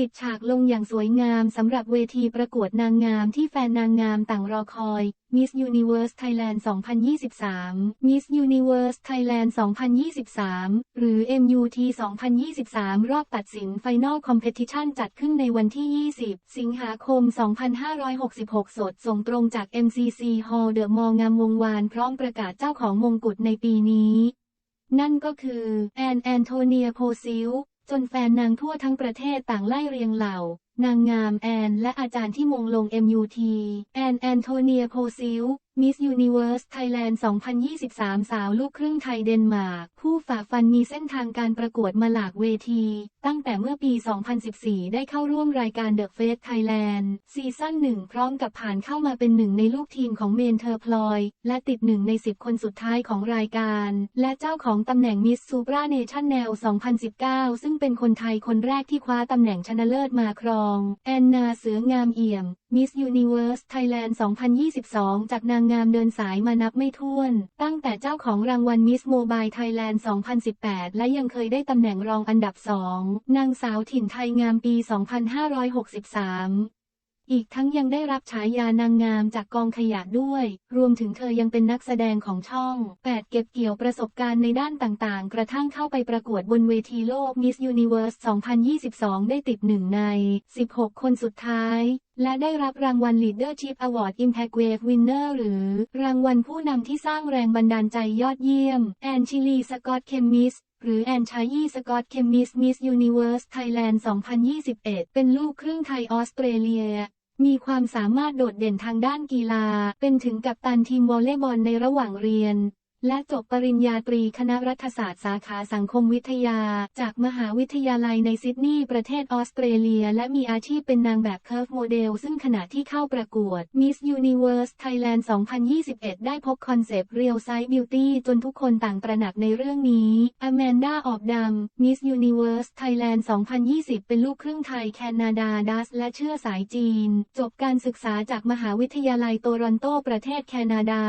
ปิดฉากลงอย่างสวยงามสำหรับเวทีประกวดนางงามที่แฟนนางงามต่างรอคอย Miss Universe Thailand 2023 Miss Universe Thailand 2023 หรือ MUT 2023 รอบตัดสิน Final Competition จัดขึ้นในวันที่ 20 สิงหาคม 2566 สดส่งตรงจาก MCC Hall The Mall งามวงวานพร้อมประกาศเจ้าของมงกุฎในปีนี้ นั่นก็คือ แอนแอนโทเนียโพซิล จนแฟนนางทั่วทั้งประเทศต่างไล่เรียงเหล่า นางงามแอน และอาจารย์ที่มงลง MUT แอนแอนโทเนียโพซิล Miss Universe Thailand 2023 สาวลูกครึ่งไทยเดนมาร์ก ผู้ฝ่าฟันมีเส้นทางการประกวดมาหลากเวที ตั้งแต่เมื่อปี 2014 ได้เข้าร่วมรายการ The Face Thailand ซีซั่นหนึ่งพร้อมกับผ่านเข้ามาเป็นหนึ่งในลูกทีมของเมนเธอร์พลอย และติดหนึ่งใน 10 คนสุดท้ายของรายการ และเจ้าของตำแหน่ง Miss Supra Nation n e l 2019 ซึ่งเป็นคนไทยคนแรกที่คว้าตำแหน่งชนะเลิศมาครองแอนนาเสืองามเอี่ยม มิสยูนิเวอร์สไทยแลนด์ 2022 จากนางงามเดินสายมานับไม่ถ้วน ตั้งแต่เจ้าของรางวัลมิสโมบายไทยแลนด์ 2018 และยังเคยได้ตำแหน่งรองอันดับสอง นางสาวถิ่นไทยงามปี 2563 อีกทั้งยังได้รับฉายานางงามจากกองขยะด้วย รวมถึงเธอยังเป็นนักแสดงของช่อง 8 เก็บเกี่ยวประสบการณ์ในด้านต่างๆ กระทั่งเข้าไปประกวดบนเวทีโลก Miss Universe 2022 ได้ติดหนึ่งใน 16 คนสุดท้ายและได้รับรางวัล Leadership Award Impact Wave Winner หรือ รางวัลผู้นำที่สร้างแรงบันดาลใจยอดเยี่ยม แอนชิลีสกอตเคมิสหรือแอนชายีสกอตเคมิส Miss Universe Thailand 2021 เป็นลูกครึ่งไทยออสเตรเลีย มีความสามารถโดดเด่นทางด้านกีฬา เป็นถึงกัปตันทีมวอลเลย์บอลในระหว่างเรียน และจบปริญญาตรีคณะรัฐศาสตร์สาขาสังคมวิทยา จากมหาวิทยาลัยในซิดนีย์ประเทศออสเตรเลีย และมีอาชีพเป็นนางแบบเคิร์ฟโมเดล ซึ่งขณะที่เข้าประกวด Miss Universe Thailand 2021 ได้พบคอนเซปต์ Real Size Beauty จนทุกคนต่างตระหนักในเรื่องนี้อแมนดาออบดำ Miss Universe Thailand 2020 เป็นลูกครึ่งไทยแคนาดาดัสและเชื้อสายจีน จบการศึกษาจากมหาวิทยาลัยโตรอนโตประเทศแคนาดา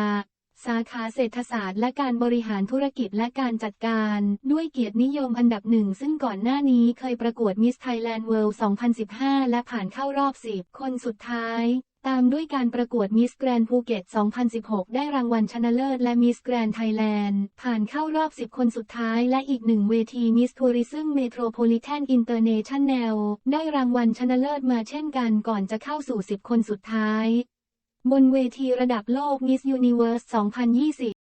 สาขาเศรษฐศาสตร์และการบริหารธุรกิจและการจัดการ ด้วยเกียรตินิยมอันดับหนึ่งซึ่งก่อนหน้านี้เคยประกวด Miss Thailand World 2015 และผ่านเข้ารอบ 10 คนสุดท้าย ตามด้วยการประกวด Miss Grand Phuket 2016 ได้รางวัลชนะเลิศและ Miss Grand Thailand ผ่านเข้ารอบ 10 คนสุดท้าย และอีกหนึ่งเวที Miss Tourism Metropolitan International ได้รางวัลชนะเลิศมาเช่นกันก่อนจะเข้าสู่ 10 คนสุดท้าย บนเวทีระดับโลก Miss Universe 2020